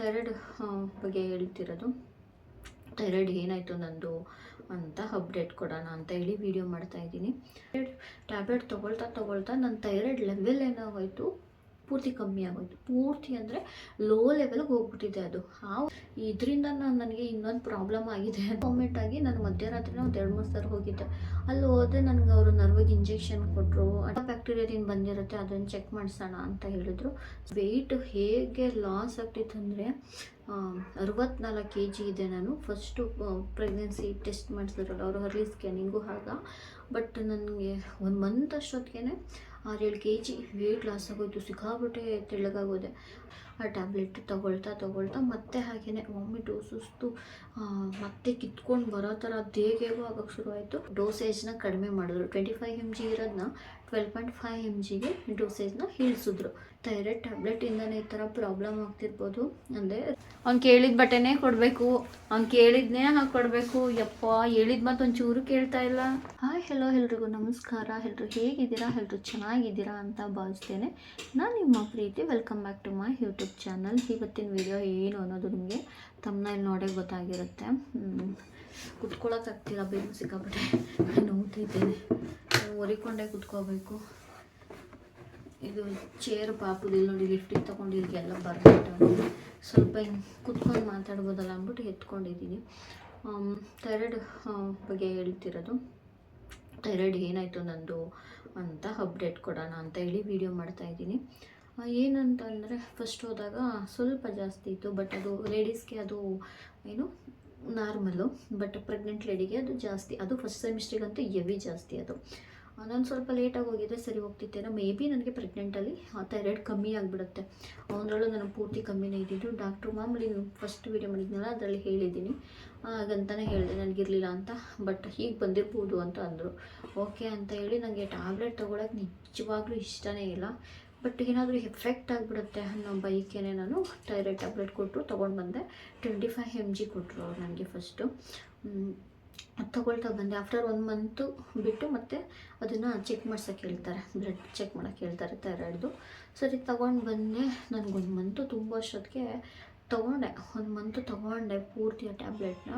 Thyroid ಬಗ್ಗೆ ಹೇಳ್ತಿರೋದು. Thyroid ಏನಾಯಿತು ನಂದು ಅಂತ ಅಪ್ಡೇಟ್ ಕೊಡೋಣ ಅಂತ ಹೇಳಿ ವಿಡಿಯೋ ಮಾಡ್ತಾ ಇದ್ದೀನಿ. ಟ್ಯಾಬ್ಲೆಟ್ ತೊಗೊಳ್ತಾ ತೊಗೊಳ್ತಾ ನನ್ನ ಥೈರಾಯ್ಡ್ ಲೆವೆಲ್ ಏನಾಗೋಯ್ತು? ಪೂರ್ತಿ ಕಮ್ಮಿ ಆಗೋಯ್ತು. ಪೂರ್ತಿ ಅಂದರೆ ಲೋ ಲೆವೆಲ್ಗೆ ಹೋಗ್ಬಿಟ್ಟಿದೆ ಅದು. ಆ ಇದರಿಂದ ನಾನು ನನಗೆ ಇನ್ನೊಂದು ಪ್ರಾಬ್ಲಮ್ ಆಗಿದೆ ಕಾಮೆಂಟ್ ಆಗಿ ನಾನು ಮಧ್ಯರಾತ್ರಿನ ಒಂದು ಎರಡು, ಮೂರು ಸರ್ ಹೋಗಿದ್ದೆ. ಅಲ್ಲಿ ಹೋದ್ರೆ ನನಗೆ ಅವರು ನರ್ವಿಗೆ ಇಂಜೆಕ್ಷನ್ ಕೊಟ್ಟರು ಬ್ಯಾಕ್ಟೀರಿಯಾದಿಂದ ಬಂದಿರುತ್ತೆ ಅದನ್ನು ಚೆಕ್ ಮಾಡಿಸೋಣ ಅಂತ ಹೇಳಿದ್ರು. ವೆಯ್ಟ್ ಹೇಗೆ ಲಾಸ್ ಆಗ್ತಿತ್ತು ಅಂದರೆ ಅರವತ್ನಾಲ್ಕು ಕೆ ಜಿ ಇದೆ ನಾನು. ಫಸ್ಟು ಪ್ರೆಗ್ನೆನ್ಸಿ ಟೆಸ್ಟ್ ಮಾಡಿಸಿದ್ರಲ್ಲ, ಅವರು ಹರ್ಲಿ ಸ್ಕ್ಯಾನಿಂಗು ಆಗ ಬಟ್ ನನಗೆ ಒಂದು ಮಂತ್ ಅಷ್ಟೊತ್ತಿಗೆ ಆರೇಳು ಕೆ ಜಿ ವೇಟ್ ಲಾಸ್ ಆಗೋಯ್ತು ಸಿಕ್ಕಾಬಿಟ್ಟೆ ತೆಳ್ಳಗಾಗೋದೆ. ಆ ಟ್ಯಾಬ್ಲೆಟ್ ತಗೊಳ್ತಾ ತಗೊಳ್ತಾ ಮತ್ತೆ ಹಾಗೇ ವಾಮಿಟು ಸುಸ್ತು ಮತ್ತೆ ಕಿತ್ಕೊಂಡು ಬರೋ ಥರ ದೇಗೇಗೋ ಆಗೋಕ್ಕೆ ಶುರುವಾಯಿತು. ಡೋಸೇಜ್ನ ಕಡಿಮೆ ಮಾಡಿದ್ರು. ಟ್ವೆಂಟಿ ಫೈವ್ ಎಂ ಜಿ ಇರೋದನ್ನ ಟ್ವೆಲ್ ಪಾಯಿಂಟ್ ಫೈವ್ ಎಂ ಜಿಗೆ ಡೋಸೇಜ್ನ ಇಳಿಸಿದ್ರು ಥೈರಾಯ್ಡ್ ಟ್ಯಾಬ್ಲೆಟಿಂದನೇ ಈ ಥರ ಪ್ರಾಬ್ಲಮ್ ಆಗ್ತಿರ್ಬೋದು. ಅಂದರೆ ಅವ್ನು ಕೇಳಿದ ಬಟ್ಟೆನೇ ಕೊಡಬೇಕು, ಅವ್ನು ಕೇಳಿದ್ನೇ ಹಾಕೊಡ್ಬೇಕು ಯಪ್ಪ, ಹೇಳಿದ ಮತ್ತು ಒಂಚೂರು ಕೇಳ್ತಾ ಇಲ್ಲ. ಹಾಯ್ ಹೆಲೋ ಎಲ್ರಿಗೂ, ನಮಸ್ಕಾರ. ಎಲ್ಲರೂ ಹೇಗಿದ್ದೀರಾ? ಎಲ್ಲರೂ ಚೆನ್ನಾಗಿದ್ದೀರಾ ಅಂತ ಭಾವಿಸ್ತೇನೆ. ನಾನು ನಿಮ್ಮ ಪ್ರೀತಿ. Welcome back to my YouTube channel ಇವತ್ತಿನ ವಿಡಿಯೋ ಏನು ಅನ್ನೋದು ನಿಮಗೆ ತಮ್ಮನಲ್ಲಿ ನೋಡೇ ಗೊತ್ತಾಗಿರುತ್ತೆ. ಕುತ್ಕೊಳ್ಳೋಕ್ಕಾಗ್ತಿಲ್ಲ ಬೇಗ ಸಿಕ್ಕಾಬಿಟ್ಟೆ ನೋಡ್ತಿದ್ದೇನೆ ಒರಿಕೊಂಡೇ ಕುತ್ಕೋಬೇಕು. ಇದು ಚೇರ್ ಪಾಪುದಿಲ್ಲ ನೋಡಿ ಲಿಫ್ಟಿಗೆ ತೊಗೊಂಡು ಇಲ್ಲಿಗೆಲ್ಲ ಬರ್ಬಿಟ್ಟು ಸ್ವಲ್ಪ ಹಿಂಗೆ ಕುತ್ಕೊಂಡು ಮಾತಾಡ್ಬೋದಲ್ಲ ಅಂದ್ಬಿಟ್ಟು ಎತ್ಕೊಂಡಿದ್ದೀನಿ ಥೈರಾಯ್ಡ್ ಬಗ್ಗೆ ಹೇಳ್ತಿರೋದು. ಥೈರಾಯ್ಡ್ ಏನಾಯಿತು ನಂದು ಅಂತ ಅಪ್ಡೇಟ್ ಕೊಡೋಣ ಅಂತ ಹೇಳಿ ವಿಡಿಯೋ ಮಾಡ್ತಾ ಇದ್ದೀನಿ. ಏನಂತ ಏನಂತಂದರೆ ಫಸ್ಟ್ ಹೋದಾಗ ಸ್ವಲ್ಪ ಜಾಸ್ತಿ ಇತ್ತು ಬಟ್ ಅದು ಲೇಡೀಸ್ಗೆ ಅದು ಏನು ನಾರ್ಮಲು ಬಟ್ ಪ್ರೆಗ್ನೆಂಟ್ ಲೇಡಿಗೆ ಅದು ಜಾಸ್ತಿ, ಅದು ಫಸ್ಟ್ ಸೆಮಿಸ್ಟ್ರಿಗಂತೂ ಎವಿ ಜಾಸ್ತಿ ಅದು. ನಾನು ಸ್ವಲ್ಪ ಲೇಟಾಗಿ ಹೋಗಿದ್ದೆ ಸರಿ ಹೋಗ್ತಿತ್ತೇನೋ ಮೇ ಬಿ ನನಗೆ ಪ್ರೆಗ್ನೆಂಟಲ್ಲಿ ಥೈರಾಯ್ಡ್ ಕಮ್ಮಿ ಆಗಿಬಿಡುತ್ತೆ. ಅವನರಲ್ಲೂ ನಾನು ಪೂರ್ತಿ ಕಮ್ಮಿನೇ ಇದ್ದಿದ್ದು. ಡಾಕ್ಟ್ರು ಮಾಮೂಲಿ ಫಸ್ಟ್ ವೀಡಿಯೋ ಮಾಡಿದ್ನಲ್ಲ, ಅದರಲ್ಲಿ ಹೇಳಿದ್ದೀನಿ. ಹಾಗಂತಲೇ ಹೇಳಿದೆ, ನನಗಿರಲಿಲ್ಲ ಅಂತ. ಬಟ್ ಹೀಗೆ ಬಂದಿರ್ಬೋದು ಅಂತ ಅಂದರು. ಓಕೆ ಅಂತ ಹೇಳಿ ನನಗೆ ಟ್ಯಾಬ್ಲೆಟ್ ತೊಗೊಳಕ್ಕೆ ನಿಜವಾಗ್ಲೂ ಇಷ್ಟನೇ ಇಲ್ಲ. ಬಟ್ ಏನಾದರೂ ಎಫೆಕ್ಟ್ ಆಗಿಬಿಡುತ್ತೆ ಅನ್ನೋ ಬೈಕೇನೆ ನಾನು ಥೈರಾಯ್ಡ್ ಟ್ಯಾಬ್ಲೆಟ್ ಕೊಟ್ಟರು ತೊಗೊಂಡು ಬಂದೆ. ಟ್ವೆಂಟಿ ಫೈವ್ ಎಂ ಜಿ ಕೊಟ್ಟರು ಅವ್ರು ನನಗೆ ಫಸ್ಟು ತೊಗೊಳ್ತಾ ಬಂದೆ. ಆಫ್ಟರ್ ಒನ್ ಮಂತು ಬಿಟ್ಟು ಮತ್ತೆ ಅದನ್ನು ಚೆಕ್ ಮಾಡ್ಸೋಕ್ಕೆ ಹೇಳ್ತಾರೆ. ಬ್ಲಡ್ ಚೆಕ್ ಮಾಡೋಕ್ಕೆ ಹೇಳ್ತಾರೆ ಥೈರಾಯ್ಡ್ದು ಸರಿ, ತೊಗೊಂಡು ಬಂದೆ. ನನಗೊಂದು ಮಂತು ತುಂಬ ವರ್ಷಕ್ಕೆ ತೊಗೊಂಡೆ. ಒಂದು ಮಂತು ತೊಗೊಂಡೆ ಪೂರ್ತಿ ಆ ಟ್ಯಾಬ್ಲೆಟ್ನ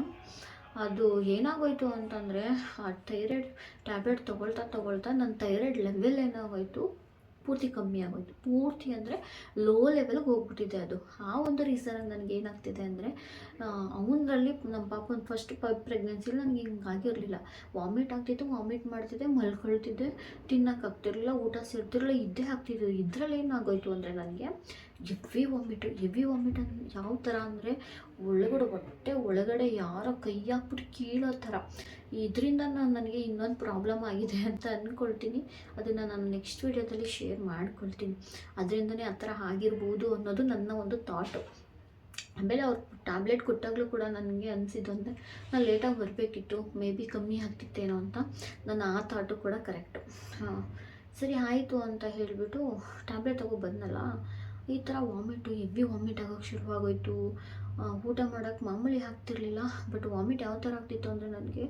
ಅದು ಏನಾಗೋಯ್ತು ಅಂತಂದರೆ ಆ ಥೈರಾಯ್ಡ್ ಟ್ಯಾಬ್ಲೆಟ್ ತೊಗೊಳ್ತಾ ತೊಗೊಳ್ತಾ ನನ್ನ ಥೈರಾಯ್ಡ್ ಲೆವೆಲ್ ಏನಾಗೋಯ್ತು? ಪೂರ್ತಿ ಕಮ್ಮಿ ಆಗೋಯ್ತು. ಪೂರ್ತಿ ಅಂದರೆ ಲೋ ಲೆವೆಲ್ಗೆ ಹೋಗ್ಬಿಟ್ಟಿದೆ ಅದು. ಆ ಒಂದು ರೀಸನ್ ನನಗೆ ಏನಾಗ್ತಿದೆ ಅಂದರೆ ಅವನರಲ್ಲಿ ನಮ್ಮ ಪಾಪನ ಫಸ್ಟ್ ಪ ಪ್ರೆಗ್ನೆನ್ಸಿಲಿ ನನಗೆ ಹಿಂಗಾಗಿರಲಿಲ್ಲ ವಾಮಿಟ್ ಆಗ್ತಿತ್ತು ವಾಮಿಟ್ ಮಾಡ್ತಿದ್ದೆ, ಮಲ್ಕೊಳ್ತಿದ್ದೆ ತಿನ್ನೋಕ್ಕಾಗ್ತಿರಲಿಲ್ಲ ಊಟ ಸೇರ್ತಿರಲಿಲ್ಲ, ಇದ್ದೇ ಆಗ್ತಿದ್ದು ಇದರಲ್ಲಿ ಏನಾಗೋಯ್ತು ಅಂದರೆ ನನಗೆ ಎವ್ವಿ ವಾಮಿಟ್ ಎವ್ವಿ ವಾಮಿಟ್ ಅಂದ್ರೆ ಯಾವ ಥರ ಅಂದರೆ ಒಳಗಡೆ ಹೊಟ್ಟೆ ಒಳಗಡೆ ಯಾರೋ ಕೈ ಹಾಕ್ಬಿಟ್ಟು ಕೀಳೋ ಥರ ಇದರಿಂದ ನಾನು ನನಗೆ ಇನ್ನೊಂದು ಪ್ರಾಬ್ಲಮ್ ಆಗಿದೆ ಅಂತ ಅಂದ್ಕೊಳ್ತೀನಿ ಅದನ್ನು ನಾನು ನೆಕ್ಸ್ಟ್ ವೀಡಿಯೋದಲ್ಲಿ ಶೇರ್ ಮಾಡ್ಕೊಳ್ತೀನಿ. ಅದರಿಂದನೇ ಆ ಥರ ಆಗಿರ್ಬೋದು ಅನ್ನೋದು ನನ್ನ ಒಂದು ಥಾಟು ಆಮೇಲೆ ಅವ್ರು ಟ್ಯಾಬ್ಲೆಟ್ ಕೊಟ್ಟಾಗಲೂ ಕೂಡ ನನಗೆ ಅನಿಸಿದ್ದು ಅಂದರೆ ನಾನು ಲೇಟಾಗಿ ಬರಬೇಕಿತ್ತು ಮೇ ಬಿ ಕಮ್ಮಿ ಆಗ್ತಿತ್ತೇನೋ ಅಂತ. ನನ್ನ ಆ ಥಾಟು ಕೂಡ ಕರೆಕ್ಟು ಹಾಂ. ಸರಿ, ಆಯಿತು ಅಂತ ಹೇಳಿಬಿಟ್ಟು ಟ್ಯಾಬ್ಲೆಟ್ ತಗೋ ಬಂದಲ್ಲ ಈ ಥರ ವಾಮಿಟು, ಹೆವಿ ವಾಮಿಟ್ ಆಗೋಕ್ಕೆ ಶುರುವಾಗೋಯಿತು. ಊಟ ಮಾಡೋಕ್ಕೆ ಮಾಮೂಲಿ ಆಗ್ತಿರ್ಲಿಲ್ಲ, ಬಟ್ ವಾಮಿಟ್ ಯಾವ ಥರ ಆಗ್ತಿತ್ತು ಅಂದರೆ ನನಗೆ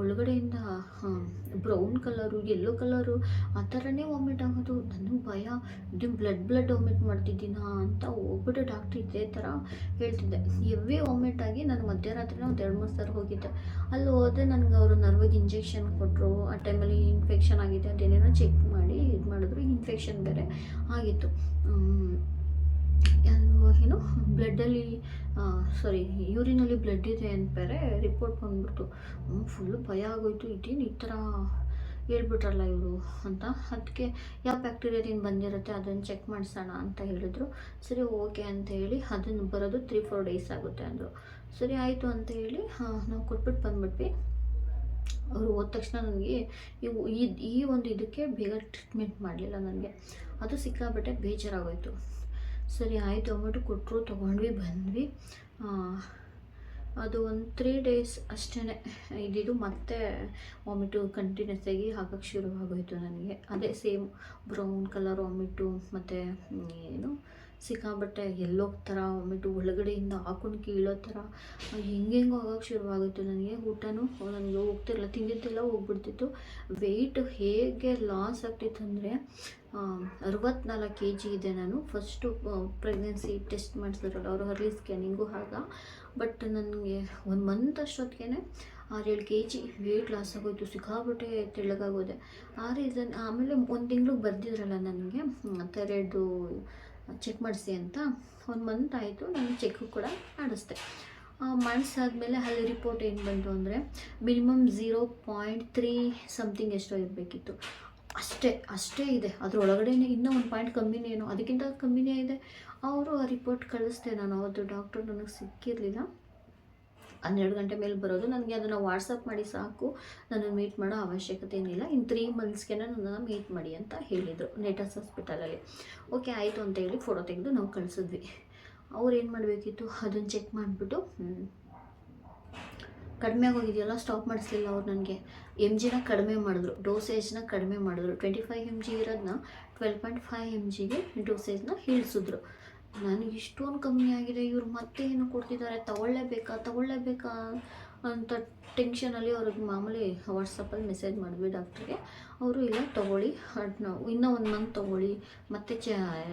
ಒಳಗಡೆಯಿಂದ ಬ್ರೌನ್ ಕಲರು ಯೆಲ್ಲೋ ಕಲರು, ಆ ಥರನೇ ವಾಮಿಟ್ ಆಗೋದು. ನನಗೆ ಭಯ. ಇದು ಬ್ಲಡ್ ಬ್ಲಡ್ ವಾಮಿಟ್ ಮಾಡ್ತಿದ್ದೀನಾ ಅಂತ ಹೋಗ್ಬಿಟ್ಟು ಡಾಕ್ಟ್ರ್ ಇದೇ ಥರ ಹೇಳ್ತಿದ್ದೆ. ಹೆವಿ ವಾಮಿಟ್ ಆಗಿ ನಾನು ಮಧ್ಯರಾತ್ರಿ ಒಂದು ಎರಡು ಮೂರು ಸಾರಿ ಹೋಗಿದ್ದೆ. ಅಲ್ಲಿ ಹೋದ್ರೆ ನನಗೆ ಅವರು ನರ್ವಗೆ ಇಂಜೆಕ್ಷನ್ ಕೊಟ್ಟರು ಆ ಟೈಮಲ್ಲಿ ಇನ್ಫೆಕ್ಷನ್ ಆಗಿದೆ ಅದೇನೇನೋ ಚೆಕ್ ಮಾಡಿ ಇದು ಮಾಡಿದ್ರು ಇನ್ಫೆಕ್ಷನ್ ಬೇರೆ ಆಗಿತ್ತು. ಏನು ಬ್ಲಡ್ಡಲ್ಲಿ ಸಾರಿ ಯೂರಿನಲ್ಲಿ ಬ್ಲಡ್ ಇದೆ ಅಂತ ಬೇರೆ ರಿಪೋರ್ಟ್ ಬಂದ್ಬಿಡ್ತು. ಫುಲ್ಲು ಭಯ ಆಗೋಯ್ತು. ಇದೇನು ಈ ಥರ ಹೇಳ್ಬಿಟ್ರಲ್ಲ ಇವರು ಅಂತ. ಅದಕ್ಕೆ ಯಾವ ಬ್ಯಾಕ್ಟೀರಿಯಾದಿಂದ ಬಂದಿರುತ್ತೆ ಅದನ್ನು ಚೆಕ್ ಮಾಡಿಸೋಣ ಅಂತ ಹೇಳಿದ್ರು. ಸರಿ, ಓಕೆ ಅಂತ ಹೇಳಿ ಅದನ್ನು ಬರೋದು ತ್ರೀ ಫೋರ್ ಡೇಸ್ ಆಗುತ್ತೆ ಅಂದರು. ಸರಿ, ಆಯಿತು ಅಂತ ಹೇಳಿ ನಾವು ಕೊಟ್ಬಿಟ್ಟು ಬಂದ್ಬಿಟ್ವಿ. ಅವರು ಹೋದ ತಕ್ಷಣ ನನಗೆ ಇವು ಈ ಈ ಒಂದು ಇದಕ್ಕೆ ಬೇಗ ಟ್ರೀಟ್ಮೆಂಟ್ ಮಾಡಲಿಲ್ಲ ನನಗೆ. ಅದು ಸಿಕ್ಕಾಬಿಟ್ಟೆ ಬೇಜಾರಾಗೋಯಿತು. ಸರಿ, ಆಯಿತು ಅಂದ್ಬಿಟ್ಟು ಕೊಟ್ಟರು, ತೊಗೊಂಡ್ವಿ, ಬಂದ್ವಿ. ಅದು ಒಂದು ತ್ರೀ ಡೇಸ್ ಅಷ್ಟೇ ಇದ್ದಿದ್ದು ಮತ್ತೆ ವಾಮಿಟು ಕಂಟಿನ್ಯೂಸ್ ಆಗಿ ಹಾಕಕ್ಕೆ ಶುರುವಾಗೋಯಿತು ನನಗೆ. ಅದೇ ಸೇಮ್ ಬ್ರೌನ್ ಕಲರ್ ವಾಮಿಟು ಮತ್ತು ಏನು ಸಿಕ್ಕಾಬಟ್ಟೆ ಎಲ್ಲೋಗ್ತಾರ ಆಮೇಲೆ ಒಳಗಡೆಯಿಂದ ಹಾಕೊಂಡು ಕೀಳೋ ಥರ. ಹೆಂಗೆಂಗೋ ಆಗೋಕ್ಕೆ ಶುರುವಾಗುತ್ತೆ ನನಗೆ ಊಟನೂ ನನಗೆ ಹೋಗ್ತಿರಲ್ಲ ತಿಂದಿದ್ದೆಲ್ಲ ಹೋಗ್ಬಿಡ್ತಿತ್ತು. ವೆಯ್ಟ್ ಹೇಗೆ ಲಾಸ್ ಆಗ್ತಿತ್ತು ಅಂದರೆ ಅರವತ್ನಾಲ್ಕು ಕೆ ಜಿ ಇದೆ ನಾನು. ಫಸ್ಟು ಪ್ರೆಗ್ನೆನ್ಸಿ ಟೆಸ್ಟ್ ಮಾಡಿಸಿದ್ರಲ್ಲ, ಅವರು ಅರ್ಲಿ ಸ್ಕ್ಯಾನಿಂಗು ಆಗ ಬಟ್ ನನಗೆ ಒಂದು ಮಂತ್ ಅಷ್ಟೊತ್ತಿಗೆ ಆರೇಳು ಕೆ ಜಿ ವೇಟ್ ಲಾಸ್ ಆಗೋಯ್ತು. ಸಿಕ್ಕಾಬಿಟ್ಟೆ ತೆಳ್ಳಗಾಗೋದೆ. ಆ ರೀಸನ್ ಆಮೇಲೆ ಒಂದು ತಿಂಗ್ಳಿಗೆ ಬರ್ದಿದ್ರಲ್ಲ ನನಗೆ ಥೈರಾಯ್ಡು ಚೆಕ್ ಮಾಡಿಸಿ ಅಂತ ಒಂದು ಮಂತ್ ಆಯಿತು, ನಾನು ಚೆಕ್ಕು ಕೂಡ ಮಾಡಿಸ್ದೆ. ಮಾಡಿಸಾದ್ಮೇಲೆ ಅಲ್ಲಿ ರಿಪೋರ್ಟ್ ಏನು ಬಂತು ಅಂದರೆ minimum zero point three something ಎಷ್ಟೋ ಇರಬೇಕಿತ್ತು. ಅಷ್ಟೇ ಅಷ್ಟೇ ಇದೆ. ಅದರೊಳಗಡೆ ಇನ್ನೂ ಒಂದು ಪಾಯಿಂಟ್ ಕಮ್ಮಿನೇ ಏನೋ, ಅದಕ್ಕಿಂತ ಕಮ್ಮಿನೇ ಇದೆ. ಅವರು ಆ ರಿಪೋರ್ಟ್ ಕಳಿಸ್ದೆ ನಾನು, ಅವತ್ತು ಡಾಕ್ಟ್ರು ನನಗೆ ಸಿಕ್ಕಿರಲಿಲ್ಲ. ಹನ್ನೆರಡು ಗಂಟೆ ಮೇಲೆ ಬರೋದು. ನನಗೆ ಅದನ್ನು ವಾಟ್ಸಪ್ ಮಾಡಿ ಸಾಕು. ನಾನು ಮೀಟ್ ಮಾಡೋ ಅವಶ್ಯಕತೆ ಏನಿಲ್ಲ. ಇನ್ನು ತ್ರೀ ಮಂತ್ಸ್ಗೆ ನನ್ನನ್ನು ಮೀಟ್ ಮಾಡಿ ಅಂತ ಹೇಳಿದರು ನೆಟಸ್ ಹಾಸ್ಪಿಟಲಲ್ಲಿ. ಓಕೆ, ಆಯಿತು ಅಂತ ಹೇಳಿ ಫೋಟೋ ತೆಗೆದು ನಾವು ಕಳಿಸಿದ್ವಿ. ಅವ್ರು ಏನು ಮಾಡಬೇಕಿತ್ತು? ಅದನ್ನು ಚೆಕ್ ಮಾಡಿಬಿಟ್ಟು ಕಡಿಮೆ ಆಗೋಗಿದೆಯಲ್ಲ ಸ್ಟಾಪ್ ಮಾಡಿಸ್ಲಿಲ್ಲ ಅವ್ರು ನನಗೆ. ಎಂ ಜಿನ ಕಡಿಮೆ ಮಾಡಿದ್ರು. ಡೋಸೇಜ್ನ ಕಡಿಮೆ ಮಾಡಿದ್ರು. ಟ್ವೆಂಟಿ ಫೈವ್ ಎಂ ಜಿ ಇರೋದನ್ನ ಟ್ವೆಲ್ ಪಾಯಿಂಟ್ ಫೈವ್ ಎಂ ಜಿಗೆ ಡೋಸೇಜ್ನ ಇಳಿಸಿದ್ರು ನನಗೆ ಇಷ್ಟೊಂದು ಕಮ್ಮಿ ಆಗಿದೆ. ಇವ್ರು ಮತ್ತೆ ಏನು ಕೊಡ್ತಿದ್ದಾರೆ. ತಗೊಳ್ಳೇಬೇಕಾ? ತಗೊಳ್ಳೇಬೇಕಾ ಅಂತ ಟೆನ್ಷನಲ್ಲಿ ಅವ್ರಿಗೆ ಮಾಮೂಲಿ ವಾಟ್ಸಪ್ಪಲ್ಲಿ ಮೆಸೇಜ್ ಮಾಡಿದ್ವಿ ಡಾಕ್ಟ್ರಿಗೆ ಅವರು, ಇಲ್ಲ, ತೊಗೊಳ್ಳಿ. ಅದನ್ನ ಇನ್ನೂ ಒಂದು ಮಂತ್ ತೊಗೊಳ್ಳಿ. ಮತ್ತೆ ಚ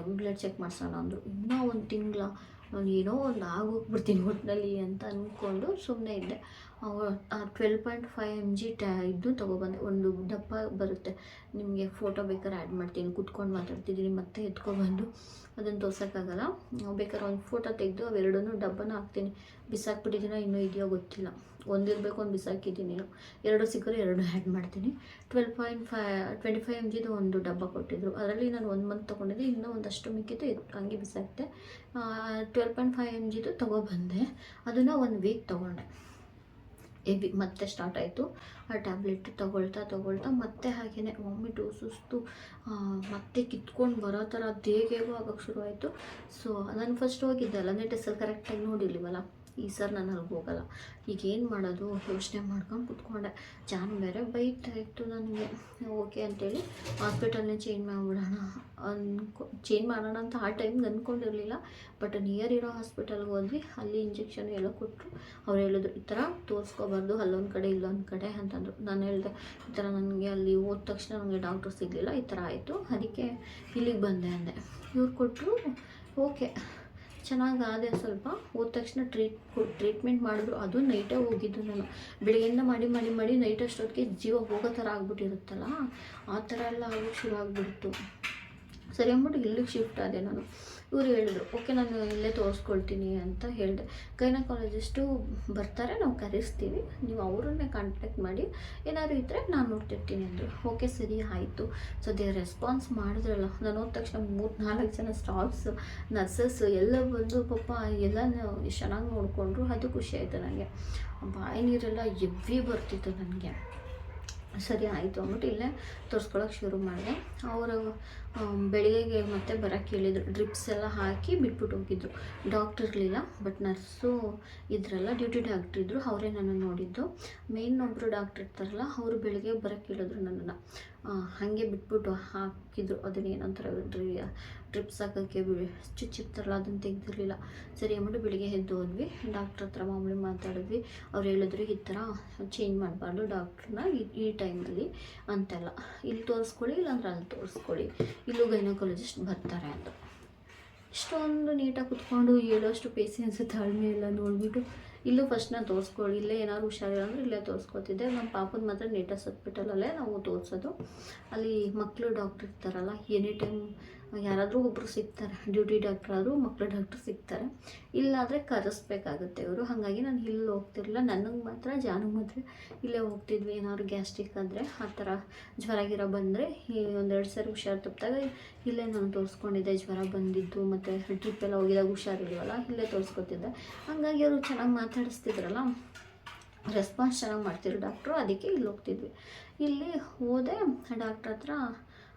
ಬ್ಲಡ್ ಚೆಕ್ ಮಾಡಿಸೋಣ ಅಂದರು. ಇನ್ನೂ ಒಂದು ತಿಂಗಳ. ಏನೋ ಒಂದು ಆಗೋಗ್ಬಿಡ್ತೀನಿ ಒಟ್ಟಿನಲ್ಲಿ ಅಂತ ಅಂದ್ಕೊಂಡು ಸುಮ್ಮನೆ ಇದ್ದೆ. Twelve point five M G ಟ್ಯಾ ಇದು ತೊಗೊಬಂದೆ ಒಂದು ದಪ್ಪ ಬರುತ್ತೆ. ನಿಮಗೆ ಫೋಟೋ ಬೇಕಾದ್ರೆ ಆ್ಯಡ್ ಮಾಡ್ತೀನಿ. ಕುತ್ಕೊಂಡು ಮಾತಾಡ್ತಿದ್ದೀನಿ ಮತ್ತೆ ಎತ್ಕೊಬಂದು ಅದನ್ನು ತೋರ್ಸೋಕ್ಕಾಗಲ್ಲ. ಬೇಕಾದ್ರೆ ಒಂದು ಫೋಟೋ ತೆಗೆದು ಅವೆರಡನ್ನೂ ಡಬ್ಬನ ಹಾಕ್ತೀನಿ. ಬಿಸಾಕ್ಬಿಟ್ಟಿದ್ದೀನ ಇನ್ನೂ ಇದೆಯೋ ಗೊತ್ತಿಲ್ಲ. ಒಂದಿರಬೇಕು, ಒಂದು ಬಿಸಾಕಿದ್ದೀನಿ. ಎರಡು ಸಿಕ್ಕರೆ ಎರಡು ಆ್ಯಡ್ ಮಾಡ್ತೀನಿ. Twelve point five twenty five M ಜಿದು ಒಂದು ಡಬ್ಬ ಕೊಟ್ಟಿದ್ದರು ಅದರಲ್ಲಿ ನಾನು ಒಂದು ಮಂತ್ ತೊಗೊಂಡಿದ್ದೆ, ಇನ್ನೂ ಒಂದಷ್ಟು ಮಿಕ್ಕಿದ್ದು ಹಂಗೆ ಬಿಸಾಕ್ತೆ ಟ್ವೆಲ್ ಪಾಯಿಂಟ್ ಫೈವ್ ಎಂ ಜಿದು ತೊಗೊಬಂದೆ ಅದನ್ನು ಒಂದು ವೀಕ್ ತೊಗೊಂಡೆ. ಎವಿ ಮತ್ತೆ ಸ್ಟಾರ್ಟ್ ಆಯಿತು. ಆ ಟ್ಯಾಬ್ಲೆಟ್ ತಗೊಳ್ತಾ ತಗೊಳ್ತಾ ಮತ್ತೆ ಹಾಗೆಯೇ ವಾಮಿಟು ಸುಸ್ತು ಮತ್ತೆ ಕಿತ್ಕೊಂಡು ಬರೋ ಥರ ದೇಗೇಗೂ ಆಗೋಕ್ಕೆ ಶುರು ಆಯಿತು ಸೊ ನಾನು ಫಸ್ಟ್ ಹೋಗಿದ್ದಲ್ಲ ನೆಟೆಸಲ್ಲಿ ಕರೆಕ್ಟಾಗಿ ನೋಡಿರ್ಲಿವಲ್ಲ? ಈ ಸರ್ ನಾನು ಅಲ್ಲಿಗೆ ಹೋಗಲ್ಲ. ಈಗ ಏನು ಮಾಡೋದು? ಯೋಚನೆ ಮಾಡ್ಕೊಂಡು ಕುತ್ಕೊಂಡೆ. ಜಾನ್ ಬೇರೆ ಬೈತಾ ಇತ್ತು ನನಗೆ. ಓಕೆ ಅಂತೇಳಿ ಹಾಸ್ಪಿಟಲ್ನೇ ಚೇಂಜ್ ಮಾಡಿಬಿಡೋಣ ಅನ್ಕೊ ಚೇಂಜ್ ಮಾಡೋಣ ಅಂತ ಆ ಟೈಮ್ಗೆ ಅಂದ್ಕೊಂಡಿರಲಿಲ್ಲ ಬಟ್ ನಿಯರ್ ಇರೋ ಹಾಸ್ಪಿಟಲ್ಗೆ ಹೋದ್ವಿ. ಅಲ್ಲಿ ಇಂಜೆಕ್ಷನ್ ಎಲ್ಲ ಕೊಟ್ಟರು ಅವ್ರು ಹೇಳಿದ್ರು, ಈ ಥರ ತೋರಿಸ್ಕೋಬಾರ್ದು, ಅಲ್ಲೊಂದು ಕಡೆ, ಇಲ್ಲೊಂದು ಕಡೆ ಅಂತಂದರು. ನಾನು ಹೇಳಿದೆ, ಈ ಥರ ನನಗೆ ಅಲ್ಲಿ ಹೋದ ತಕ್ಷಣ ನನಗೆ ಡಾಕ್ಟರ್ ಸಿಗಲಿಲ್ಲ. ಈ ಥರ ಆಯಿತು. ಅದಕ್ಕೆ ಇಲ್ಲಿಗೆ ಬಂದೆ ಅಂದೆ. ಇವ್ರು ಕೊಟ್ಟರು ಓಕೆ. ಚೆನ್ನಾಗಿ ಆದೆ ಸ್ವಲ್ಪ. ಹೋದ ತಕ್ಷಣ ಟ್ರೀಟ್ ಟ್ರೀಟ್ಮೆಂಟ್ ಮಾಡಿದ್ರು, ಅದು ನೈಟೇ ಹೋಗಿದ್ದು ನಾನು. ಬೆಳಗ್ಗೆಯಿಂದ ಮಾಡಿ ಮಾಡಿ ಮಾಡಿ ನೈಟ್ ಅಷ್ಟೊತ್ತಿಗೆ ಜೀವ ಹೋಗೋ ಥರ ಆಗ್ಬಿಟ್ಟಿರುತ್ತಲ್ಲ, ಆ ಥರ ಎಲ್ಲ ಆಗೋಕ್ಕೆ ಶುರು ಆಗಿಬಿಡ್ತು. ಸರಿ ಅಂದ್ಬಿಟ್ಟು ಇಲ್ಲಿಗೆ ಶಿಫ್ಟ್ ಆದೆ ನಾನು. ಇವ್ರು ಹೇಳಿದ್ರು, ಓಕೆ, ನಾನು ಇಲ್ಲೇ ತೋರಿಸ್ಕೊಳ್ತೀನಿ ಅಂತ ಹೇಳಿದೆ. ಗೈನಕಾಲಜಿಸ್ಟು ಬರ್ತಾರೆ, ನಾವು ಕರೆಸ್ತೀವಿ, ನೀವು ಅವರನ್ನೇ ಕಾಂಟ್ಯಾಕ್ಟ್ ಮಾಡಿ, ಏನಾದರೂ ಇದ್ದರೆ ನಾನು ನೋಡ್ತಿರ್ತೀನಿ ಅಂದರು. ಓಕೆ, ಸರಿ, ಆಯಿತು. ಸೊ ದೇ ರೆಸ್ಪಾನ್ಸ್ ಮಾಡಿದ್ರಲ್ಲ, ನಾನು ಹೋದ ತಕ್ಷಣ ಮೂರು, ನಾಲ್ಕು ಜನ ಸ್ಟಾಫ್ಸ್ ನರ್ಸಸ್ ಎಲ್ಲ ಬಂದು ಪಾಪ ಎಲ್ಲ ಚೆನ್ನಾಗಿ ನೋಡಿಕೊಂಡ್ರು, ಅದು ಖುಷಿ ಆಯಿತು ನನಗೆ ಬಾಯಿ ನೀರೆಲ್ಲ ಎವ್ವಿ ಬರ್ತಿತ್ತು ನನಗೆ ಸರಿ ಆಯಿತು ಅಂದ್ಬಿಟ್ಟು ಇಲ್ಲೇ ತೋರಿಸ್ಕೊಳಕ್ಕೆ ಶುರು ಮಾಡಿದೆ. ಅವರು ಬೆಳಿಗ್ಗೆಗೆ ಮತ್ತೆ ಬರೋಕ್ಕೆ ಹೇಳಿದರು. ಡ್ರಿಪ್ಸ್ ಎಲ್ಲ ಹಾಕಿ ಬಿಟ್ಬಿಟ್ಟು ಹೋಗಿದ್ರು. ಡಾಕ್ಟರ್ ಇರಲಿಲ್ಲ, ಬಟ್ ನರ್ಸು ಇದ್ರಲ್ಲ, ಡ್ಯೂಟಿ ಡಾಕ್ಟ್ರ್ ಇದ್ದರು ಅವರೇ ನನ್ನ ನೋಡಿದ್ದು. ಮೇನ್ ಒಬ್ಬರು ಡಾಕ್ಟ್ರ್ ಇರ್ತಾರಲ್ಲ, ಅವರು ಬೆಳಿಗ್ಗೆ ಬರೋಕ್ಕೆ ಹೇಳಿದ್ರು ನನ್ನನ್ನು. ಹಾಗೆ ಬಿಟ್ಬಿಟ್ಟು ಹಾಕಿದ್ರು. ಅದನ್ನೇನಂತಾರೆ ಡ್ರಿಪ್ಸ್ ಹಾಕೋಕ್ಕೆ ಚುಚ್ಚಿರ್ತಾರಲ್ಲ ಅದನ್ನು ತೆಗೆದಿರಲಿಲ್ಲ. ಸರಿ ಅಂದ್ಬಿಟ್ಟು ಬೆಳಿಗ್ಗೆ ಎದ್ದು ಹೋದ್ವಿ. ಡಾಕ್ಟ್ರ್ ಹತ್ರ ಮಾಮೂಲಿ ಮಾತಾಡಿದ್ವಿ. ಅವ್ರು ಹೇಳಿದ್ರು, ಈ ಥರ ಚೇಂಜ್ ಮಾಡಬಾರ್ದು ಡಾಕ್ಟ್ರನ್ನ ಈ- ಈ ಟೈಮಲ್ಲಿ ಅಂತೆಲ್ಲ. ಇಲ್ಲಿ ತೋರಿಸ್ಕೊಳ್ಳಿ, ಇಲ್ಲಾಂದ್ರೆ ಅಲ್ಲಿ ತೋರಿಸ್ಕೊಳ್ಳಿ. ಇಲ್ಲೂ ಗೈನಕಾಲಜಿಸ್ಟ್ ಬರ್ತಾರೆ ಅಂತ ಇಷ್ಟೊಂದು ನೀಟಾಗಿ ಕುತ್ಕೊಂಡು ಹೇಳೋಷ್ಟು ಪೇಷನ್ಸ್ ತಾಳ್ಮೆ ಎಲ್ಲ ನೋಡಿಬಿಟ್ಟು ಇಲ್ಲೂ ಫಸ್ಟ್ ನಾನು ತೋರಿಸ್ಕೊಳ್ಳಿ. ಇಲ್ಲೇ ಏನಾದ್ರು ಹುಷಾರಿಲ್ಲ ಅಂದರೆ ಇಲ್ಲೇ ತೋರಿಸ್ಕೊತಿದ್ದೆ. ನಮ್ಮ ಪಾಪನ ಮಾತ್ರ ನೀಟಾಗಿ ಹಾಸ್ಪಿಟಲಲ್ಲೇ ನಾವು ತೋರಿಸೋದು. ಅಲ್ಲಿ ಮಕ್ಕಳು ಡಾಕ್ಟ್ರ್ ಇರ್ತಾರಲ್ಲ ಎನಿ ಟೈಮ್ ಯಾರಾದರೂ ಒಬ್ಬರು ಸಿಗ್ತಾರೆ, ಡ್ಯೂಟಿ ಡಾಕ್ಟ್ರ್ ಆದರೂ ಮಕ್ಕಳ ಡಾಕ್ಟ್ರ್ ಸಿಗ್ತಾರೆ. ಇಲ್ಲಾದರೆ ಕರೆಸ್ಬೇಕಾಗುತ್ತೆ ಇವರು. ಹಾಗಾಗಿ ನಾನು ಇಲ್ಲಿ ಹೋಗ್ತಿರಲಿಲ್ಲ. ನನಗೆ ಮಾತ್ರ, ಜಾನಿಗೆ ಮಾತ್ರ ಇಲ್ಲೇ ಹೋಗ್ತಿದ್ವಿ. ಏನಾದ್ರು ಗ್ಯಾಸ್ಟ್ರಿಕ್ ಆದರೆ ಆ ಥರ ಜ್ವರ ಗಿರ ಬಂದರೆ ಒಂದೆರಡು ಸರಿ ಹುಷಾರು ತಪ್ಪಿದಾಗ ಇಲ್ಲೇ ನಾನು ತೋರಿಸ್ಕೊಂಡಿದ್ದೆ. ಜ್ವರ ಬಂದಿದ್ದು ಮತ್ತು ಟ್ರಿಪ್ ಎಲ್ಲ ಹೋಗಿದಾಗ ಹುಷಾರಿಲ್ವಲ್ಲ, ಇಲ್ಲೇ ತೋರಿಸ್ಕೊತಿದ್ದೆ. ಹಾಗಾಗಿ ಅವರು ಚೆನ್ನಾಗಿ ಮಾತಾಡಿಸ್ತಿದ್ರಲ್ಲ ರೆಸ್ಪಾನ್ಸ್ ಚೆನ್ನಾಗಿ ಮಾಡ್ತಿದ್ರು ಡಾಕ್ಟ್ರು. ಅದಕ್ಕೆ ಇಲ್ಲಿ ಹೋಗ್ತಿದ್ವಿ. ಇಲ್ಲಿ ಹೋದೆ ಡಾಕ್ಟ್ರ್ ಹತ್ರ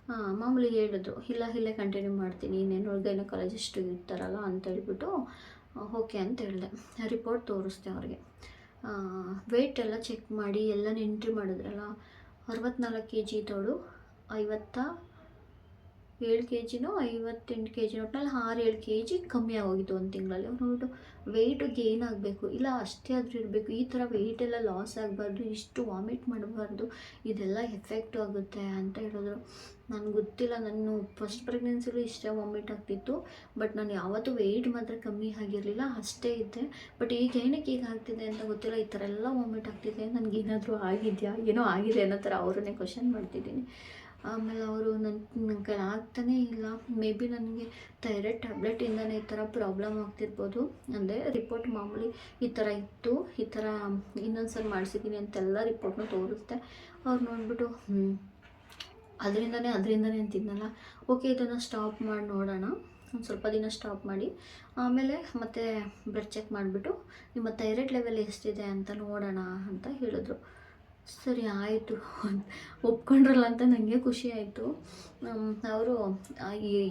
ಮಾಮೂಲಿ ಹೇಳಿದ್ರು, ಇಲ್ಲ, ಇಲ್ಲೇ ಕಂಟಿನ್ಯೂ ಮಾಡ್ತೀನಿ, ಇನ್ನೇನು ಗೈನಕಾಲಜಿಸ್ಟ್ ಇರ್ತಾರಲ್ಲ ಅಂತ ಹೇಳ್ಬಿಟ್ಟು ಓಕೆ ಅಂತ ಹೇಳಿದೆ ರಿಪೋರ್ಟ್ ತೋರಿಸ್ದೆ ಅವ್ರಿಗೆ. ವೆಯ್ಟ್ ಎಲ್ಲ ಚೆಕ್ ಮಾಡಿ, ಎಲ್ಲ ಎಂಟ್ರಿ ಮಾಡಿದ್ರಲ್ಲ, ಅರವತ್ನಾಲ್ಕು ಕೆ ಜಿ ಇದ್ದವಳು ಐವತ್ತ ಏಳು ಕೆ ಜಿನೋ ಐವತ್ತೆಂಟು ಕೆ ಜಿ ಒಟ್ನಲ್ಲಿ ಆರು ಏಳು ಕೆ ಜಿ ಕಮ್ಮಿ ಆಗೋಗಿತ್ತು ಒಂದು ತಿಂಗಳಲ್ಲಿ. ಅವ್ರು ನೋಡ್ಬಿಟ್ಟು ವೆಯ್ಟು ಗೇನ್ ಆಗಬೇಕು. ಇಲ್ಲ, ಅಷ್ಟೇ ಆದರೂ ಇರಬೇಕು. ಈ ಥರ ವೆಯ್ಟೆಲ್ಲ ಲಾಸ್ ಆಗಬಾರ್ದು, ಇಷ್ಟು ವಾಮಿಟ್ ಮಾಡಬಾರ್ದು, ಇದೆಲ್ಲ ಎಫೆಕ್ಟ್ ಆಗುತ್ತೆ ಅಂತ ಹೇಳಿದ್ರು. ನನಗೆ ಗೊತ್ತಿಲ್ಲ ನನ್ನ ಫಸ್ಟ್ ಪ್ರೆಗ್ನೆನ್ಸಿಲೂ ಇಷ್ಟೇ ವಾಮಿಟ್ ಆಗ್ತಿತ್ತು ಬಟ್ ನಾನು ಯಾವತ್ತೂ ವೆಯ್ಟ್ ಮಾತ್ರ ಕಮ್ಮಿ ಆಗಿರಲಿಲ್ಲ, ಅಷ್ಟೇ ಇದ್ದೆ. ಬಟ್ ಈಗ ಏನಕ್ಕೆ ಈಗ ಆಗ್ತಿದೆ ಅಂತ ಗೊತ್ತಿಲ್ಲ, ಈ ಥರ ಎಲ್ಲ ವಾಮಿಟ್ ಆಗ್ತಿದೆ. ನನಗೇನಾದರೂ ಆಗಿದೆಯಾ, ಏನೋ ಆಗಿದೆ ಅನ್ನೋ ಥರ ಅವರನ್ನೇ ಕ್ವಶನ್ ಮಾಡ್ತಿದ್ದೀನಿ. ಆಮೇಲೆ ಅವರು ನನ್ನ ಆಗ್ತಾನೇ ಇಲ್ಲ. ಮೇ ಬಿ ನನಗೆ ಥೈರಾಯ್ಡ್ ಟ್ಯಾಬ್ಲೆಟಿಂದನೇ ಈ ಥರ ಪ್ರಾಬ್ಲಮ್ ಆಗ್ತಿರ್ಬೋದು. ಅಂದರೆ ರಿಪೋರ್ಟ್ ಮಾಮೂಲಿ ಈ ಥರ ಇತ್ತು. ಈ ಥರ ಇನ್ನೊಂದ್ಸಲ ಮಾಡಿಸಿದ್ದೀನಿ ಅಂತೆಲ್ಲ ರಿಪೋರ್ಟ್ನು ತೋರಿಸ್ದೆ. ಅವ್ರು ನೋಡಿಬಿಟ್ಟು ಅದರಿಂದನೇ ಅದರಿಂದನೇ ಅಂತಿದ್ನಲ್ಲ. ಓಕೆ ಇದನ್ನು ಸ್ಟಾಪ್ ಮಾಡಿ, ನೋಡೋಣ. ಒಂದು ಸ್ವಲ್ಪ ದಿನ ಸ್ಟಾಪ್ ಮಾಡಿ. ಆಮೇಲೆ ಮತ್ತೆ ಬ್ಲಡ್ ಚೆಕ್ ಮಾಡಿಬಿಟ್ಟು, ನಿಮ್ಮ ಥೈರಾಯ್ಡ್ ಲೆವೆಲ್ ಎಷ್ಟಿದೆ ಅಂತ ನೋಡೋಣ ಅಂತ ಹೇಳಿದ್ರು. ಸರಿ, ಆಯಿತು. ಒಪ್ಕೊಂಡ್ರಲ್ಲ ಅಂತ ನನಗೆ ಖುಷಿ ಆಯಿತು. ಅವರು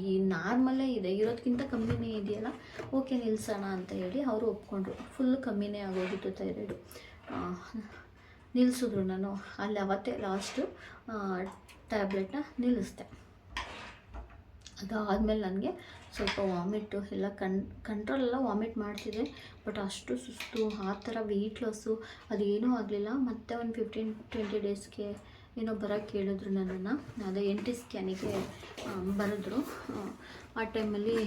ಈ ನಾರ್ಮಲ್ಲೇ ಇದೆ ಇರೋದಕ್ಕಿಂತ ಕಮ್ಮಿನೇ ಇದೆಯಲ್ಲ? ಓಕೆ, ನಿಲ್ಸೋಣ ಅಂತ ಹೇಳಿ ಅವರು ಒಪ್ಕೊಂಡ್ರು. ಫುಲ್ ಕಮ್ಮಿನೇ ಆಗೋಗಿತ್ತು ಥೈರಾಯ್ಡು. ನಿಲ್ಲಿಸಿದ್ರು ನಾನು. ಅಲ್ಲಿ ಅವತ್ತೇ ಲಾಸ್ಟು ಟ್ಯಾಬ್ಲೆಟ್ನ ನಿಲ್ಲಿಸ್ದೆ. ಅದಾದಮೇಲೆ ನನಗೆ ಸ್ವಲ್ಪ ವಾಮಿಟ್ಟು ಎಲ್ಲ ಕಂಟ್ರೋಲ್ ಎಲ್ಲ ವಾಮಿಟ್ ಮಾಡ್ತಿದ್ದೆ ಬಟ್ ಅಷ್ಟು ಸುಸ್ತು, ಆ ಥರ ವೆಯ್ಟ್ ಲಾಸು ಅದೇನೂ ಆಗಲಿಲ್ಲ. ಮತ್ತೆ ಒಂದು ಫಿಫ್ಟೀನ್ ಟ್ವೆಂಟಿ ಡೇಸ್ಗೆ ಏನೋ ಬರೋಕ್ಕೆ ಕೇಳಿದ್ರು ನನ್ನನ್ನು. ಅದೇ ಎನ್ ಟಿ ಸ್ಕ್ಯಾನಿಗೆ ಬರೆದ್ರು. ಆ ಟೈಮಲ್ಲಿ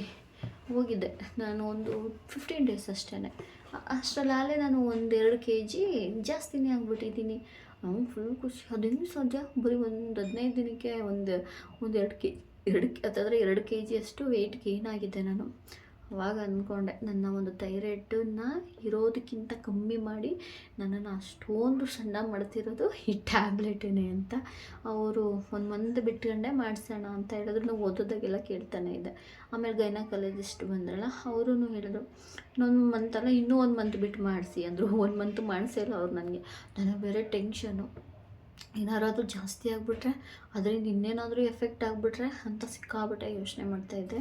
ಹೋಗಿದ್ದೆ. ನಾನು ಒಂದು ಫಿಫ್ಟೀನ್ ಡೇಸ್ ಅಷ್ಟೇ ಅಷ್ಟರಲ್ಲಾಗಲೇ ನಾನು ಒಂದೆರಡು ಕೆ ಜಿ ಜಾಸ್ತಿನೇ ಆಗಿಬಿಟ್ಟಿದ್ದೀನಿ. ಫುಲ್ ಖುಷಿ. ಅದೇನು ಸಾಧ್ಯ ಬರೀ ಒಂದು ಹದಿನೈದು ದಿನಕ್ಕೆ ಒಂದು ಒಂದೆರಡು ಕೆ ಕೆ ಎರಡು ಅದಾದರೆ ಎರಡು ಕೆ ಜಿಯಷ್ಟು ವೆಯ್ಟ್ ಗೇನ್ ಆಗಿದ್ದೆ ನಾನು. ಅವಾಗ ಅಂದ್ಕೊಂಡೆ ನನ್ನ ಒಂದು ಥೈರಾಯ್ಡನ್ನ ಇರೋದಕ್ಕಿಂತ ಕಮ್ಮಿ ಮಾಡಿ ನನ್ನನ್ನು ಅಷ್ಟೊಂದು ಸಣ್ಣ ಮಾಡ್ತಿರೋದು ಈ ಟ್ಯಾಬ್ಲೆಟೇನೆ ಅಂತ ಅವರು ಒಂದು ಮಂತ್ ಬಿಟ್ಕೊಂಡೆ, ಮಾಡಿಸೋಣ ಅಂತ ಹೇಳಿದ್ರು. ಓದೋದಾಗೆಲ್ಲ ಕೇಳ್ತಾನೆ ಇದ್ದೆ. ಆಮೇಲೆ ಗೈನಕಾಲಜಿಸ್ಟ್ ಬಂದ್ರಲ್ಲ ಅವರು ಹೇಳಿದ್ರು, ಇನ್ನೊಂದು ಮಂತಲ್ಲ ಇನ್ನೂ ಒಂದು ಮಂತ್ ಬಿಟ್ಟು ಮಾಡಿಸಿ. ಅಂದರು. ಒಂದು ಮಂತ್ ಮಾಡಿಸಿಲ್ಲ ಅವ್ರು ನನಗೆ. ನನಗೆ ಬೇರೆ ಟೆನ್ಷನು ಏನಾರಾದರೂ ಜಾಸ್ತಿ ಆಗಿಬಿಟ್ರೆ, ಅದರಿಂದ ಇನ್ನೇನಾದರೂ ಎಫೆಕ್ಟ್ ಆಗಿಬಿಟ್ರೆ ಅಂತ ಸಿಕ್ಕಾಬಿಟ್ಟೆ ಯೋಚನೆ ಮಾಡ್ತಾ ಇದ್ದೆ.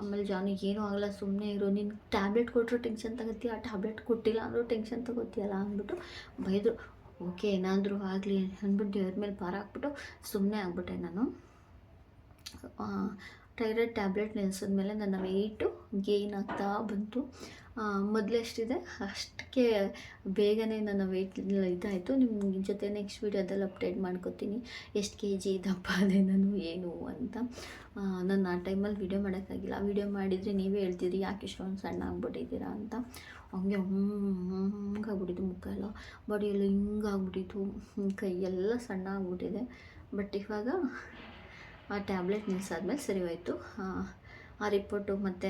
ಆಮೇಲೆ ಜಾನಿಗೆ ಏನೂ ಆಗಲ್ಲ ಸುಮ್ಮನೆ ಇರು. ನೀನು ಟ್ಯಾಬ್ಲೆಟ್ ಕೊಟ್ಟರು ಟೆನ್ಷನ್ ತಗೋತೀಯ? ಆ ಟ್ಯಾಬ್ಲೆಟ್ ಕೊಟ್ಟಿಲ್ಲ ಅಂದರೂ ಟೆನ್ಷನ್ ತಗೋತೀಯಲ್ಲ ಅಂದ್ಬಿಟ್ಟು ಬೈದರು. ಓಕೆ, ಏನಾದರೂ ಆಗಲಿ ಅಂದ್ಬಿಟ್ಟು ದೇವ್ರ ಮೇಲೆ ಭಾರ ಹಾಕ್ಬಿಟ್ಟು ಸುಮ್ಮನೆ ಆಗ್ಬಿಟ್ಟೆ ನಾನು. ಥೈರಾಯ್ಡ್ ಟ್ಯಾಬ್ಲೆಟ್ ನಿಲ್ಲಿಸಿದ್ಮೇಲೆ ನನ್ನ ವೆಯ್ಟು ಗೇಯ್ನ್ ಆಗ್ತಾ ಬಂತು. ಮೊದಲು ಎಷ್ಟಿದೆ? ಅಷ್ಟಕ್ಕೆ ಬೇಗನೆ ನನ್ನ ವೆಯ್ಟ್ ಇದಾಯಿತು. ನಿಮ್ಮ ಜೊತೆ ನೆಕ್ಸ್ಟ್ ವೀಡಿಯೋದಲ್ಲಿ ಅಪ್ಡೇಟ್ ಮಾಡ್ಕೊತೀನಿ. ಎಷ್ಟು ಕೆ ಜಿ ದಪ್ಪ ಅದೇ ನಾನು ಏನು ಅಂತ. ನಾನು ಆ ಟೈಮಲ್ಲಿ ವೀಡಿಯೋ ಮಾಡೋಕ್ಕಾಗಿಲ್ಲ. ವೀಡಿಯೋ ಮಾಡಿದರೆ ನೀವೇ ಹೇಳ್ತಿದ್ರಿ, ಯಾಕೆ ಇಷ್ಟೊಂದು ಸಣ್ಣ ಆಗ್ಬಿಟ್ಟಿದ್ದೀರಾ? ಅಂತ. ಹಂಗೆ ಹಂಗಾಗ್ಬಿಟ್ಟಿದ್ದು ಮುಖ ಎಲ್ಲ. ಬಾಡಿಯೆಲ್ಲ ಹಿಂಗಾಗ್ಬಿಟ್ಟಿತ್ತು. ಕೈಯೆಲ್ಲ ಸಣ್ಣ ಆಗ್ಬಿಟ್ಟಿದೆ. ಬಟ್ ಇವಾಗ ಆ ಟ್ಯಾಬ್ಲೆಟ್ ನಿಲ್ಸಾದ್ಮೇಲೆ ಸರಿ ಹೋಯಿತು. ಆ ರಿಪೋರ್ಟು ಮತ್ತು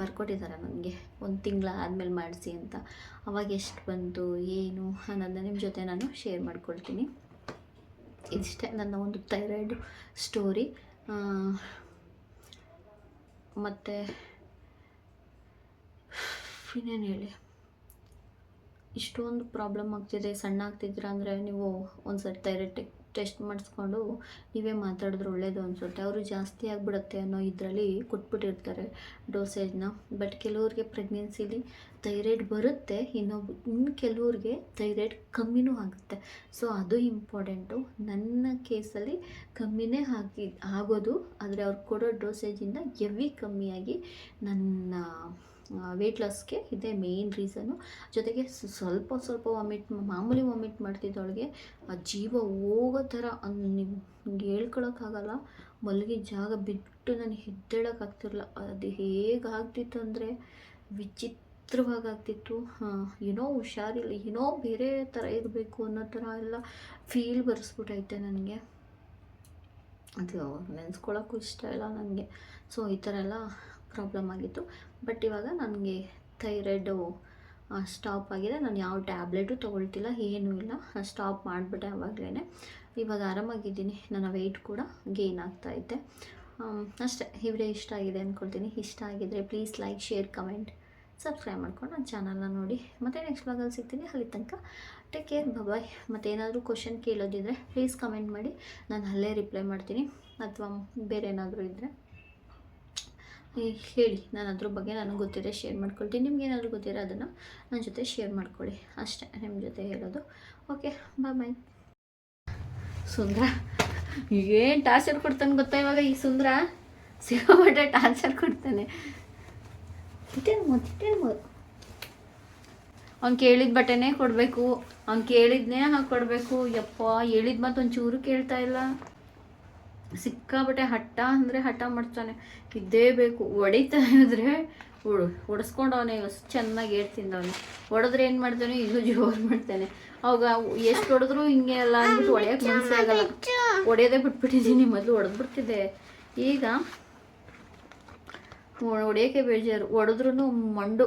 ಬರ್ಕೊಟ್ಟಿದ್ದಾರೆ ನನಗೆ. ಒಂದು ತಿಂಗಳ ಆದಮೇಲೆ ಮಾಡಿಸಿ ಅಂತ. ಅವಾಗ ಎಷ್ಟು ಬಂತು, ಏನು ಅನ್ನೋದನ್ನ ನಿಮ್ಮ ಜೊತೆ ನಾನು ಶೇರ್ ಮಾಡ್ಕೊಳ್ತೀನಿ. ಇದಿಷ್ಟೇ ನನ್ನ ಒಂದು ಥೈರಾಯ್ಡ್ ಸ್ಟೋರಿ ಮತ್ತು ಇನ್ನೇನು ಹೇಳಿ? ಇಷ್ಟೊಂದು ಪ್ರಾಬ್ಲಮ್ ಆಗ್ತಿದೆ ಸಣ್ಣ ಆಗ್ತಿದ್ದೀರಾ ಅಂದರೆ ನೀವು ಒಂದು ಸರಿ ಥೈರಾಯ್ಡ್ ಟೆಸ್ಟ್ ಮಾಡಿಸ್ಕೊಂಡು ನೀವೇ ಮಾತಾಡಿದ್ರೆ ಒಳ್ಳೇದು ಅನಿಸುತ್ತೆ. ಅವರು ಜಾಸ್ತಿ ಆಗಿಬಿಡುತ್ತೆ ಅನ್ನೋ ಇದರಲ್ಲಿ ಕೊಟ್ಬಿಟ್ಟಿರ್ತಾರೆ ಡೋಸೇಜ್ನ. ಬಟ್ ಕೆಲವ್ರಿಗೆ ಪ್ರೆಗ್ನೆನ್ಸಿಲಿ ಥೈರಾಯ್ಡ್ ಬರುತ್ತೆ, ಇನ್ನೊಬ್ಬ ಇನ್ನು ಕೆಲವ್ರಿಗೆ ಥೈರಾಯ್ಡ್ ಕಮ್ಮಿನೂ ಆಗುತ್ತೆ. ಸೊ ಅದು ಇಂಪಾರ್ಟೆಂಟು. ನನ್ನ ಕೇಸಲ್ಲಿ ಕಮ್ಮಿನೇ ಆಗಿ ಆಗೋದು, ಆದರೆ ಅವ್ರು ಕೊಡೋ ಡೋಸೇಜಿಂದ ಎವಿ ಕಮ್ಮಿಯಾಗಿ ನನ್ನ ವೆಯ್ಟ್ ಲಾಸ್ಗೆ ಇದೇ ಮೇಯ್ನ್ ರೀಸನು ಜೊತೆಗೆ ಸ್ವಲ್ಪ ಸ್ವಲ್ಪ ವಾಮಿಟ್ ಮಾಮೂಲಿ ವಾಮಿಟ್ ಮಾಡ್ತಿದ್ದವಳಿಗೆ, ಆ ಜೀವ ಹೋಗೋ ಥರ ನಿಮ್ಗೆ ಹೇಳ್ಕೊಳಕ್ಕಾಗಲ್ಲ. ಮಲಗಿ ಜಾಗ ಬಿಟ್ಟು ನಾನು ಎದ್ದೇಳೋಕ್ಕಾಗ್ತಿರಲ್ಲ ಅದು ಹೇಗಾಗ್ತಿತ್ತು ಅಂದರೆ ವಿಚಿತ್ರವಾಗಿ ಆಗ್ತಿತ್ತು. ಏನೋ ಹುಷಾರಿಲ್ಲ, ಏನೋ ಬೇರೆ ಥರ ಇರಬೇಕು ಅನ್ನೋ ಥರ ಎಲ್ಲ ಫೀಲ್ ಬರೆಸ್ಬಿಟ್ಟೈತೆ ನನಗೆ. ಅದು ನೆನೆಸ್ಕೊಳಕ್ಕೂ ಇಷ್ಟ ಇಲ್ಲ ನನಗೆ. ಸೊ ಈ ಥರ ಎಲ್ಲ ಪ್ರಾಬ್ಲಮ್ ಆಗಿತ್ತು. ಬಟ್ ಇವಾಗ ನನಗೆ ಥೈರಾಯ್ಡು ಸ್ಟಾಪ್ ಆಗಿದೆ. ನಾನು ಯಾವ ಟ್ಯಾಬ್ಲೆಟು ತೊಗೊಳ್ತಿಲ್ಲ, ಏನೂ ಇಲ್ಲ. ಸ್ಟಾಪ್ ಮಾಡಿಬಿಟ್ಟೆ ಆವಾಗಲೇ ಇವಾಗ ಆರಾಮಾಗಿದ್ದೀನಿ. ನನ್ನ ವೆಯ್ಟ್ ಕೂಡ ಗೇನ್ ಆಗ್ತಾಯಿದ್ದೆ ಅಷ್ಟೇ. ವಿಡಿಯೋ ಇಷ್ಟ ಆಗಿದೆ ಅಂದ್ಕೊಳ್ತೀನಿ ಇಷ್ಟ ಆಗಿದ್ದರೆ please like share comment subscribe ಮಾಡ್ಕೊಂಡು ನನ್ನ ಚಾನಲ್ನ ನೋಡಿ. ಮತ್ತು ನೆಕ್ಸ್ಟ್ ಬ್ಲಾಗಲ್ಲಿ ಸಿಗ್ತೀನಿ. ಅಲ್ಲಿ ತನಕ ಟೇಕ್ ಕೇರ್ ಬಾಯ್ ಮತ್ತು ಏನಾದರೂ ಕ್ವಶನ್ ಕೇಳೋದಿದ್ರೆ ಪ್ಲೀಸ್ ಕಮೆಂಟ್ ಮಾಡಿ. ನಾನು ಅಲ್ಲೇ ರಿಪ್ಲೈ ಮಾಡ್ತೀನಿ. ಅಥವಾ ಬೇರೆ ಏನಾದರೂ ಇದ್ದರೆ ಹೇಳಿ, ನಾನು ಅದ್ರ ಬಗ್ಗೆ ನನಗೆ ಗೊತ್ತಿದೆ ಶೇರ್ ಮಾಡ್ಕೊಳ್ತೀನಿ. ನಿಮ್ಗೆ ಏನಾದರೂ ಗೊತ್ತಿರೋ ಅದನ್ನು ನನ್ನ ಜೊತೆ ಶೇರ್ ಮಾಡ್ಕೊಳ್ಳಿ ಅಷ್ಟೇ ನಿಮ್ಮ ಜೊತೆ ಹೇಳೋದು. ಓಕೆ ಬಾಯ್ ಬಾಯ್ ಸುಂದ್ರ, ಏನು ಟಾರ್ಚರ್ ಕೊಡ್ತಾನೆ ಗೊತ್ತಾ ಇವಾಗ ಈ ಸುಂದ್ರ? ಸಿಗೋಬಟ್ಟೆ ಟಾನ್ಸರ್ ಕೊಡ್ತಾನೆ. ಅವ್ನು ಕೇಳಿದ ಬಟ್ಟೆನೇ ಕೊಡಬೇಕು. ಅವ್ನು ಕೇಳಿದ್ನೇ ಹಾಕ್ಕೊಡ್ಬೇಕು ಯಪ್ಪ, ಹೇಳಿದ ಮಾತು ಚೂರು ಕೇಳ್ತಾ ಇಲ್ಲ. ಸಿಕ್ಕಾಬಟ್ಟೆ ಹಠ ಅಂದರೆ ಹಠ ಮಾಡ್ತಾನೆ. ಇದ್ದೇ ಬೇಕು. ಹೊಡಿತಾ ಇದ್ರೆ ಹೊಡೆಸ್ಕೊಂಡವನೆ ಅಷ್ಟು ಚೆನ್ನಾಗಿ ಹೇಳ್ತಿದ್ದವನು ಹೊಡೆದ್ರೆ ಏನು ಮಾಡ್ತಾನೆ? ಇನ್ನೂ ಜೋರು ಮಾಡ್ತಾನೆ. ಅವಾಗ ಎಷ್ಟು ಹೊಡೆದ್ರು ಹಿಂಗೆ ಅಲ್ಲ ಅಂದ್ಬಿಟ್ಟು ಹೊಡೆಯೋಕೆ ಮನಸ್ಸೇ ಆಗಲ್ಲ. ಹೊಡೆಯೋದೇ ಬಿಟ್ಬಿಟ್ಟಿದ್ದೀನಿ, ಮೊದಲು ಹೊಡೆದ್ಬಿಡ್ತಿದ್ದೆ. ಈಗ ಹೊಡೆಯೋಕ್ಕೆ ಬೇಜಾರು. ಹೊಡೆದ್ರೂ ಮಂಡು.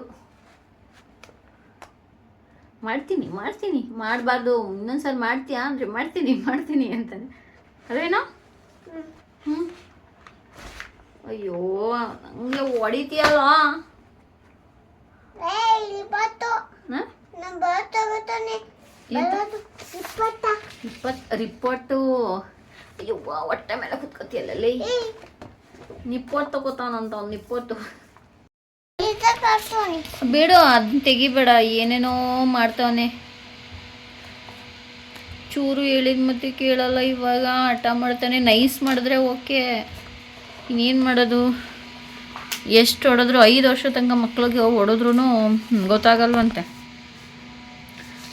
ಮಾಡ್ತೀನಿ ಮಾಡ್ತೀನಿ. ಮಾಡಬಾರ್ದು. ಇನ್ನೊಂದ್ಸಲ ಮಾಡ್ತೀಯಾ ಅಂದರೆ ಮಾಡ್ತೀನಿ ಮಾಡ್ತೀನಿ ಅಂತಾನೆ. ಅದೇನೋ ಹ್ಞೂ ಅಯ್ಯೋ ನಂಗೆ ಹೊಡಿತೀಯಲ್ಲ? ಇಪ್ಪತ್ತು? ರಿಪೋರ್ಟು ಅಯ್ಯೋ ಹೊಟ್ಟೆ ಮೇಲೆ ಕುತ್ಕೋತಿಯಲ್ಲ ನಿಪ್ಪತ್ತು ತಗೋತಾನಂತ ಅವ್ನು ನಿಪ್ಪತ್ತು. ಬೇಡ ಅದನ್ನ ತೆಗಿಬೇಡ ಏನೇನೋ ಮಾಡ್ತಾವನೆ. ಚೂರು ಹೇಳಿದ ಮತ್ತೆ ಕೇಳಲ್ಲ ಇವಾಗ ಹಠ ಮಾಡ್ತಾನೆ. ನೈಸ್ ಮಾಡಿದ್ರೆ ಓಕೆ ಇನ್ನೇನು ಮಾಡೋದು? ಎಷ್ಟು ಹೊಡೆದ್ರು ಐದು ವರ್ಷ ತನಕ ಮಕ್ಳಿಗೆ ಹೊಡೆದ್ರೂ ಗೊತ್ತಾಗಲ್ವಂತೆ.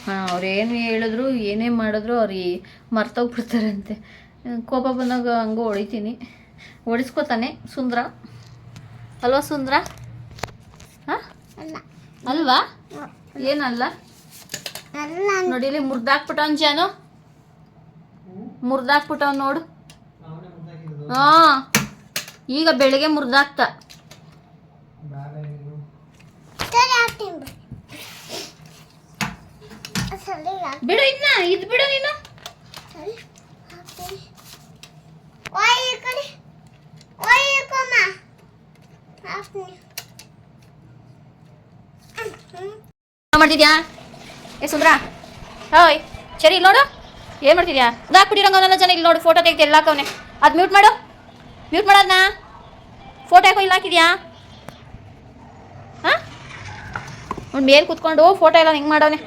ಹಾಂ ಅವ್ರೇನು ಹೇಳಿದ್ರು ಏನೇ ಮಾಡಿದ್ರು ಅವ್ರಿಗೆ ಮರ್ತೋಗ್ಬಿಡ್ತಾರಂತೆ. ಕೋಪ ಬಂದಾಗ ಹಂಗೂ ಹೊಡಿತೀನಿ. ಹೊಡಿಸ್ಕೋತಾನೆ ಸುಂದ್ರ. ಅಲ್ವಾ ಸುಂದ್ರ? ಹಾಂ? ಅಲ್ವಾ? ಏನಲ್ಲ? ನೋಡಿಲಿ ಇಲ್ಲಿ ಅಂಜಾನು. ಜಾನು ಮುರ್ದಾಕ್ಬಿಟ್ಟವ್ ನೋಡು. ಹಾ ಈಗ ಬೆಳಿಗ್ಗೆ ಮುರ್ದಾಕ್ತ. ಬಿಡು. ಇನ್ನ ಇದ್ ಬಿಡು ನೀನು. ಮಾಡ್ತಿದ್ಯಾ? ಏ ಸುಂದ್ರ ಹೋಯ್ ಸರಿ ನೋಡು. ಏನು ಮಾಡ್ತಿದ್ಯಾ? ಒಂದೊಂದು ಜನ ಇಲ್ಲಿ ನೋಡು ಫೋಟೋ ತೆಗ್ದಿ ಎಲ್ಲ ಹಾಕವನೆ. ಅದು ಮ್ಯೂಟ್ ಮಾಡು. ಮ್ಯೂಟ್ ಮಾಡೋದನ್ನ ಫೋಟೋ ಯಾಕೋ ಇಲ್ಲ ಹಾಕಿದ್ಯಾ? ಹಾಂ? ಮೇಲೆ ಕುತ್ಕೊಂಡು ಫೋಟೋ ಎಲ್ಲ ಹಿಂಗೆ ಮಾಡವನೆ?